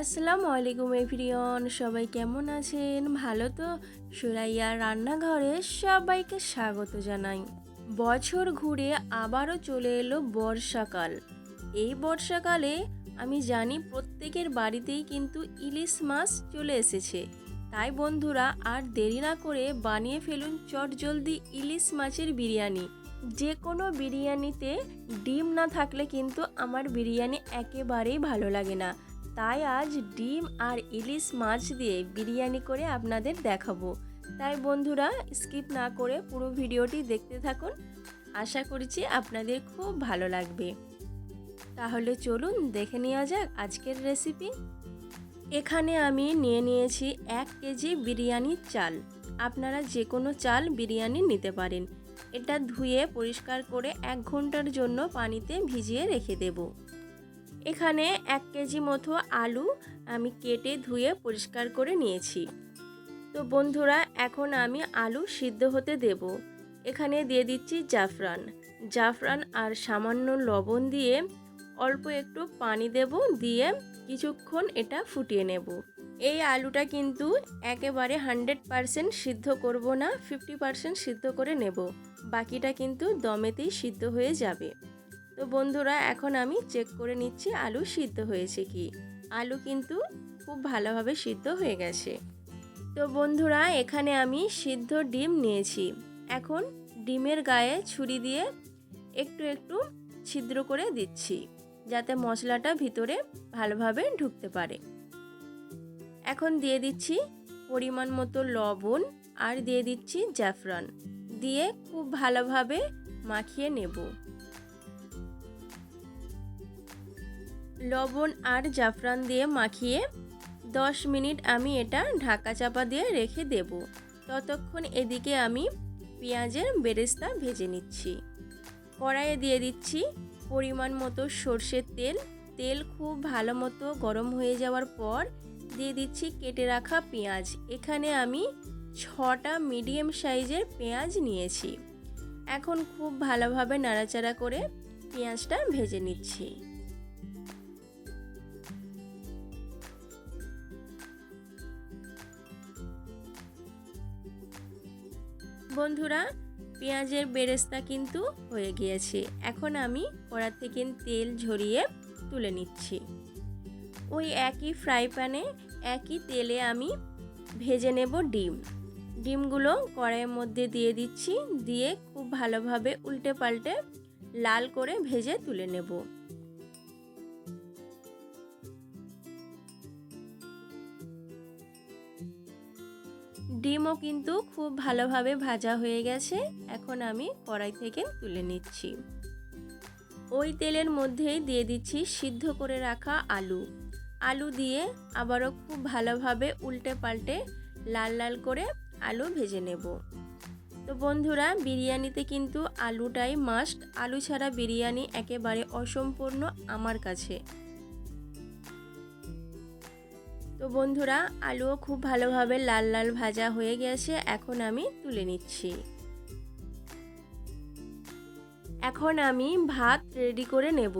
আসসালামু আলাইকুম এভরিওন সবাই কেমন আছেন? ভালো তো? সুরাইয়া রান্নাঘরে সবাইকে স্বাগত জানাই। বছর ঘুরে আবারও চলে এলো বর্ষাকাল। এই বর্ষাকালে আমি জানি প্রত্যেকের বাড়িতেই কিন্তু ইলিশ মাছ চলে এসেছে। তাই বন্ধুরা, আর দেরি না করে বানিয়ে ফেলুন চটজলদি ইলিশ মাছের বিরিয়ানি। যে কোনো বিরিয়ানিতে ডিম না থাকলে কিন্তু আমার বিরিয়ানি একেবারেই ভালো লাগে না। তাই আজ ডিম আর ইলিশ মাছ দিয়ে বিরিয়ানি করে আপনাদের দেখাবো। তাই বন্ধুরা, স্কিপ না করে পুরো ভিডিওটি দেখতে থাকুন। আশা করছি আপনাদের খুব ভালো লাগবে। তাহলে চলুন দেখে নেওয়া যাক আজকের রেসিপি। এখানে আমি নিয়ে নিয়েছি এক কেজি বিরিয়ানির চাল। আপনারা যে কোনো চাল বিরিয়ানি নিতে পারেন। এটা ধুয়ে পরিষ্কার করে এক ঘণ্টার জন্য পানিতে ভিজিয়ে রেখে দেবো। এখানে এক কেজি মতো আলু আমি কেটে ধুয়ে পরিষ্কার করে নিয়েছি। তো বন্ধুরা, এখন আমি আলু সিদ্ধ হতে দেব। এখানে দিয়ে দিচ্ছি জাফরান। জাফরান আর সামান্য লবণ দিয়ে অল্প একটু পানি দেব, দিয়ে কিছুক্ষণ এটা ফুটিয়ে নেব। এই আলুটা কিন্তু একেবারে হান্ড্রেড পারসেন্ট সিদ্ধ করব না, ফিফটি পারসেন্ট সিদ্ধ করে নেব। বাকিটা কিন্তু দমেতেই সিদ্ধ হয়ে যাবে। তো বন্ধুরা, এখন আমি চেক করে নিচ্ছি আলু সিদ্ধ হয়েছে কি। আলু কিন্তু খুব ভালোভাবে সিদ্ধ হয়ে গেছে। তো বন্ধুরা, এখানে আমি সিদ্ধ ডিম নিয়েছি। এখন ডিমের গায়ে ছুরি দিয়ে একটু একটু ছিদ্র করে দিচ্ছি, যাতে মশলাটা ভিতরে ভালোভাবে ঢুকতে পারে। এখন দিয়ে দিচ্ছি পরিমাণ মতো লবণ আর দিয়ে দিচ্ছি জাফরান। দিয়ে খুব ভালোভাবে মাখিয়ে নেব। লবণ আর জাফরান দিয়ে মাখিয়ে দশ মিনিট আমি এটা ঢাকা চাপা দিয়ে রেখে দেব। ততক্ষণ এদিকে আমি পেঁয়াজের বেরেস্তা ভেজে নিচ্ছি। কড়াইয়ে দিয়ে দিচ্ছি পরিমাণ মতো সর্ষের তেল। তেল খুব ভালো মতো গরম হয়ে যাওয়ার পর দিয়ে দিচ্ছি কেটে রাখা পেঁয়াজ। এখানে আমি ছটা মিডিয়াম সাইজের পেঁয়াজ নিয়েছি। এখন খুব ভালোভাবে নাড়াচাড়া করে পেঁয়াজটা ভেজে নিচ্ছি। বন্ধুরা, পেঁয়াজের বেরেস্তা কিন্তু হয়ে গিয়েছে। এখন আমি কড়া থেকে তেল ঝরিয়ে তুলে নিচ্ছি। ওই একই ফ্রাই প্যানে একই তেলে আমি ভেজে নেব ডিম। ডিমগুলো কড়াইয়ের মধ্যে দিয়ে দিচ্ছি, দিয়ে খুব ভালোভাবে উল্টে পাল্টে লাল করে ভেজে তুলে নেব। ডিমও কিন্তু খুব ভালোভাবে ভাজা হয়ে গেছে। এখন আমি কড়াই থেকে তুলে নিচ্ছি। ওই তেলের মধ্যেই দিয়ে দিচ্ছি সিদ্ধ করে রাখা আলু। আলু দিয়ে আবারও খুব ভালোভাবে উল্টে পাল্টে লাল লাল করে আলু ভেজে নেব। তো বন্ধুরা, বিরিয়ানিতে কিন্তু আলুটাই মাস্ট আলু ছাড়া বিরিয়ানি একেবারে অসম্পূর্ণ আমার কাছে। তো বন্ধুরা, আলুও খুব ভালোভাবে লাল লাল ভাজা হয়ে গেছে, এখন আমি তুলে নিচ্ছি। এখন আমি ভাত রেডি করে নেব।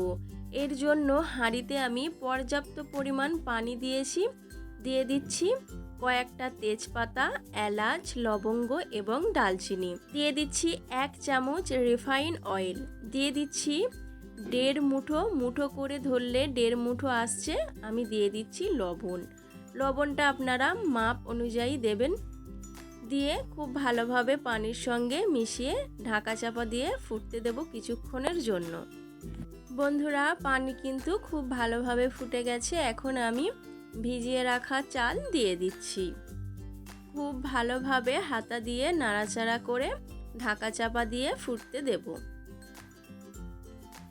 এর জন্য হাঁড়িতে আমি পর্যাপ্ত পরিমাণ পানি দিয়েছি। দিয়ে দিচ্ছি কয়েকটা তেজপাতা, এলাচ, লবঙ্গ এবং ডালচিনি দিয়ে দিচ্ছি এক চামচ রিফাইন অয়েল। দিয়ে দিচ্ছি দেড় মুঠো মুঠো করে ধরলে দেড় মুঠো আসছে। আমি দিয়ে দিচ্ছি লবণ। লবণটা আপনারা মাপ অনুযায়ী দেবেন। দিয়ে খুব ভালোভাবে পানির সঙ্গে মিশিয়ে ঢাকা চাপা দিয়ে ফুটতে দেব কিছুক্ষণের জন্য। বন্ধুরা, পানি কিন্তু খুব ভালোভাবে ফুটে গেছে। এখন আমি ভিজিয়ে রাখা চাল দিয়ে দিচ্ছি। খুব ভালোভাবে হাতা দিয়ে নাড়াচাড়া করে ঢাকা চাপা দিয়ে ফুটতে দেব।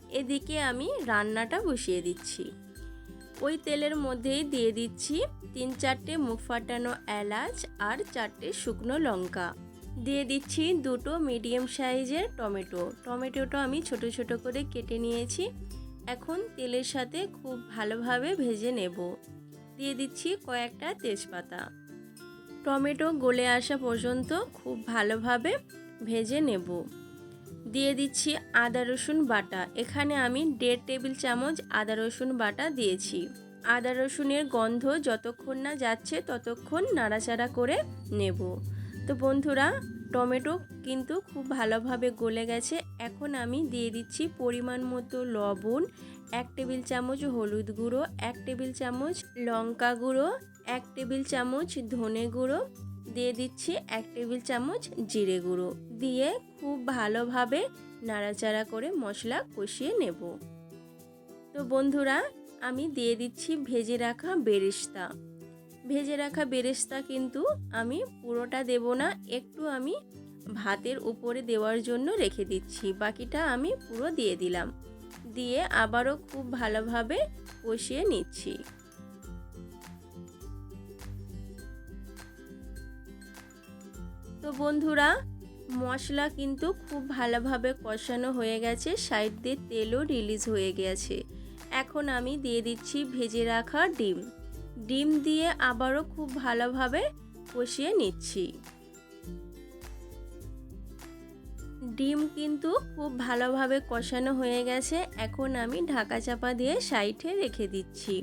এদিকে আমি রান্নাটা বসিয়ে দিচ্ছি। ওই তেলের মধ্যেই দিয়ে দিচ্ছি তিন চারটে মুখ ফাটানো এলাচ আর চারটে শুকনো লঙ্কা। দিয়ে দিচ্ছি দুটো মিডিয়াম সাইজের টমেটো। টমেটোটা আমি ছোট ছোট করে কেটে নিয়েছি। এখন তেলের সাথে খুব ভালোভাবে ভেজে নেব। দিয়ে দিচ্ছি কয়েকটা তেজপাতা। টমেটো গলে আসা পর্যন্ত খুব ভালোভাবে ভেজে নেব। দিয়ে দিচ্ছি আদা, রসুন বাটা। এখানে আমি দেড় টেবিল চামচ আদা, রসুন বাটা দিয়েছি। আদা, রসুনের গন্ধ যতক্ষণ না যাচ্ছে ততক্ষণ নাড়াচাড়া করে নেব। তো বন্ধুরা, টমেটো কিন্তু খুব ভালোভাবে গলে গেছে। এখন আমি দিয়ে দিচ্ছি পরিমাণ মতো লবণ, এক টেবিল চামচ হলুদ গুঁড়ো, এক টেবিল চামচ লঙ্কা গুঁড়ো, এক টেবিল চামচ ধনে গুঁড়ো দিয়ে দিচ্ছি এক টেবিল চামচ জিরে গুঁড়ো। দিয়ে খুব ভালোভাবে নাড়াচাড়া করে মশলা কষিয়ে নেব। তো বন্ধুরা, আমি দিয়ে দিচ্ছি ভেজে রাখা বেরেস্তা। ভেজে রাখা বেরেস্তা কিন্তু আমি পুরোটা দেব না, একটু আমি ভাতের উপরে দেওয়ার জন্য রেখে দিচ্ছি। বাকিটা আমি পুরো দিয়ে দিলাম। দিয়ে আবারও খুব ভালোভাবে কষিয়ে নিচ্ছি। তো বন্ধুরা, মশলা কিন্তু খুব ভালোভাবে কষানো হয়ে গেছে, সাইড দিয়ে তেলও রিলিজ হয়ে গেছে। এখন আমি দিয়ে দিচ্ছি ভেজে রাখা ডিম। ডিম দিয়ে আবারও খুব ভালোভাবে কষিয়ে নিচ্ছি। ডিম কিন্তু খুব ভালোভাবে কষানো হয়ে গেছে, এখন আমি ঢাকা চাপা দিয়ে সাইডে রেখে দিচ্ছি।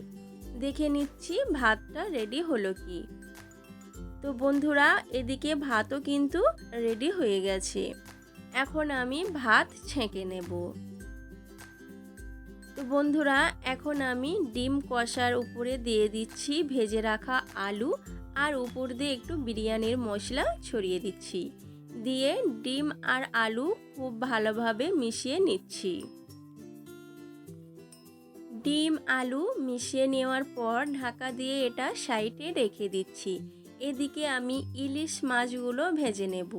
দেখে নিচ্ছি ভাতটা রেডি হলো কি। তো বন্ধুরা, এদিকে ভাতও কিন্তু রেডি হয়ে গেছে। এখন আমি ভাত ছেঁকে নেব। তো বন্ধুরা, এখন আমি ডিম কষার উপরে দিয়ে দিচ্ছি ভেজে রাখা আলু আর উপর দিয়ে একটু বিরিয়ানির মশলা ছড়িয়ে দিচ্ছি। দিয়ে ডিম আর আলু খুব ভালোভাবে মিশিয়ে নিচ্ছি। ডিম, আলু মিশিয়ে নেওয়ার পর ঢাকা দিয়ে এটা সাইডে রেখে দিচ্ছি। এদিকে আমি ইলিশ মাছগুলো ভেজে নেব।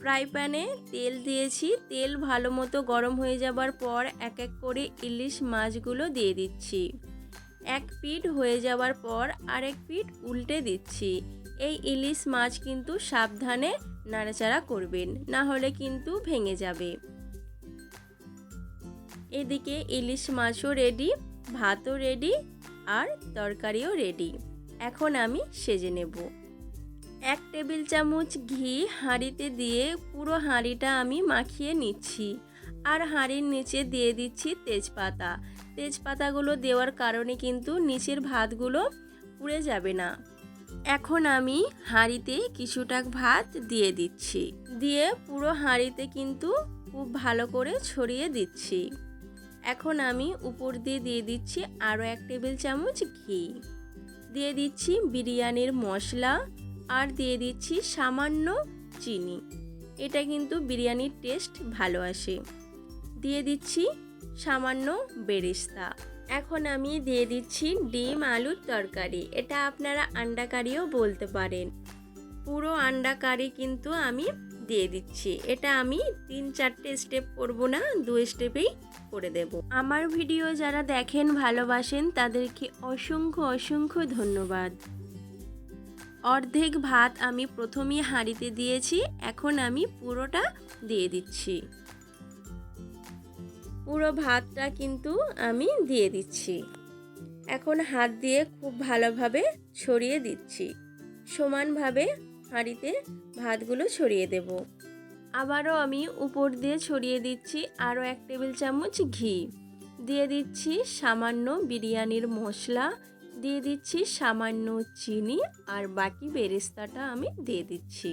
ফ্রাই প্যানে তেল দিয়েছি। তেল ভালো মতো গরম হয়ে যাবার পর এক এক করে ইলিশ মাছগুলো দিয়ে দিচ্ছি। এক পিঠ হয়ে যাওয়ার পর আরেক পিঠ উল্টে দিচ্ছি। এই ইলিশ মাছ কিন্তু সাবধানে নাড়াচাড়া করবেন, না হলে কিন্তু ভেঙে যাবে। এদিকে ইলিশ মাছও রেডি ভাতও রেডি আর তরকারিও রেডি এখন আমি সেজে নেব। এক টেবিল চামচ ঘি হাঁড়িতে দিয়ে পুরো হাঁড়িটা আমি মাখিয়ে নিচ্ছি। আর হাঁড়ির নিচে দিয়ে দিচ্ছি তেজপাতা। তেজপাতাগুলো দেওয়ার কারণে কিন্তু নিচের ভাতগুলো পুড়ে যাবে না। এখন আমি হাঁড়িতে কিছুটা ভাত দিয়ে দিচ্ছি। দিয়ে পুরো হাঁড়িতে কিন্তু খুব ভালো করে ছড়িয়ে দিচ্ছি। এখন আমি উপর দিয়ে দিয়ে দিচ্ছি আরও এক টেবিল চামচ ঘি। দিয়ে দিচ্ছি বিরিয়ানির মশলা। আর দিয়ে দিচ্ছি সামান্য চিনি। এটা কিন্তু বিরিয়ানির টেস্ট ভালো আসে। দিয়ে দিচ্ছি সামান্য বেরেস্তা। এখন আমি দিয়ে দিচ্ছি ডিম আলুর তরকারি। এটা আপনারা আন্ডা কারিও বলতে পারেন। পুরো আন্ডা কারি কিন্তু আমি দিয়ে দিচ্ছি। এটা আমি তিন চারটে স্টেপ করব না দু স্টেপেই করে দেব। আমার ভিডিও যারা দেখেন, ভালোবাসেন, তাদেরকে অসংখ্য অসংখ্য ধন্যবাদ। অর্ধেক ভাত আমি প্রথমেই হাঁড়িতে দিয়েছি, এখন আমি পুরোটা দিয়ে দিচ্ছি। পুরো ভাতটা কিন্তু আমি দিয়ে দিচ্ছি। এখন হাত দিয়ে খুব ভালোভাবে ছড়িয়ে দিচ্ছি। সমানভাবে হাঁড়িতে ভাতগুলো ছড়িয়ে দেব। আবারও আমি উপর দিয়ে ছড়িয়ে দিচ্ছি আরও এক টেবিল চামচ ঘি। দিয়ে দিচ্ছি সামান্য বিরিয়ানির মশলা দিয়ে দিচ্ছি সামান্য চিনি আর বাকি বেরেস্তাটা আমি দিয়ে দিচ্ছি।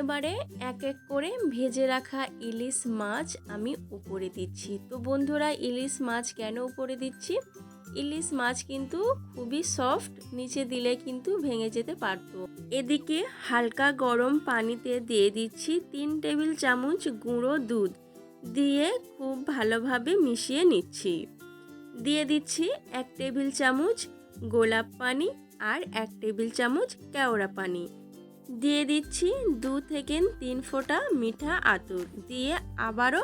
এবারে এক এক করে ভেজে রাখা ইলিশ মাছ আমি উপরে দিচ্ছি। তো বন্ধুরা, ইলিশ মাছ কেন উপরে দিচ্ছি? ইলিশ মাছ কিন্তু খুবই সফট, নিচে দিলে কিন্তু ভেঙে যেতে পারতো। এদিকে হালকা গরম পানিতে দিয়ে দিচ্ছি তিন টেবিল চামচ গুঁড়ো দুধ। দিয়ে খুব ভালোভাবে মিশিয়ে নিচ্ছি। দিয়ে দিচ্ছি এক টেবিল চামচ গোলাপ পানি আর এক টেবিল চামচ কেওড়া পানি। দিয়ে দিচ্ছি দু থেকে তিন ফোঁটা মিঠা আতর। দিয়ে আবারও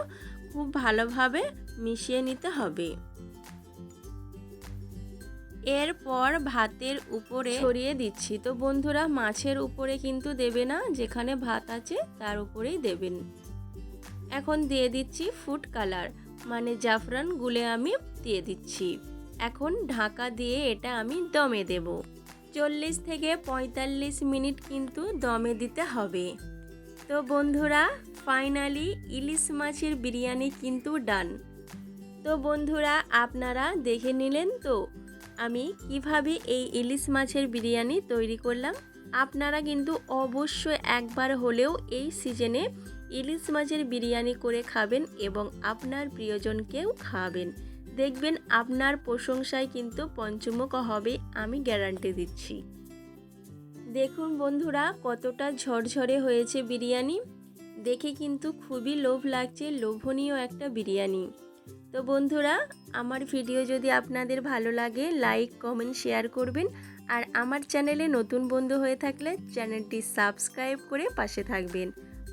খুব ভালোভাবে মিশিয়ে নিতে হবে। এরপর ভাতের উপরে ছড়িয়ে দিচ্ছি। তো বন্ধুরা, মাছের উপরে কিন্তু দেবে না, যেখানে ভাত আছে তার উপরেই দেবেন। এখন দিয়ে দিচ্ছি ফুড কালার মানে জাফরান গুলে আমি দিয়ে দিচ্ছি। এখন ঢাকা দিয়ে এটা আমি দমে দেব। চল্লিশ থেকে পঁয়তাল্লিশ মিনিট কিন্তু দমে দিতে হবে। তো বন্ধুরা ফাইনালি ইলিশ মাছের বিরিয়ানি কিন্তু ডান তো বন্ধুরা, আপনারা দেখে নিলেন তো, আমি কীভাবে এই ইলিশ মাছের বিরিয়ানি তৈরি করলাম। আপনারা কিন্তু অবশ্যই একবার হলেও এই সিজনে ইলিশ মাছের বিরিয়ানি করে খাবেন এবং আপনার প্রিয়জনকেও খাওয়াবেন। দেখবেন আপনার প্রশংসায় কিন্তু পঞ্চমুখ হবে, আমি গ্যারান্টি দিচ্ছি। দেখুন বন্ধুরা, কতটা ঝরঝরে হয়েছে বিরিয়ানি। দেখে কিন্তু খুবই লোভ লাগছে, লোভনীয় একটা বিরিয়ানি। তো বন্ধুরা, আমার ভিডিও যদি আপনাদের ভালো লাগে, লাইক, কমেন্ট, শেয়ার করবেন। আর আমার চ্যানেলে নতুন বন্ধু হয়ে থাকলে চ্যানেলটি সাবস্ক্রাইব করে পাশে থাকবেন।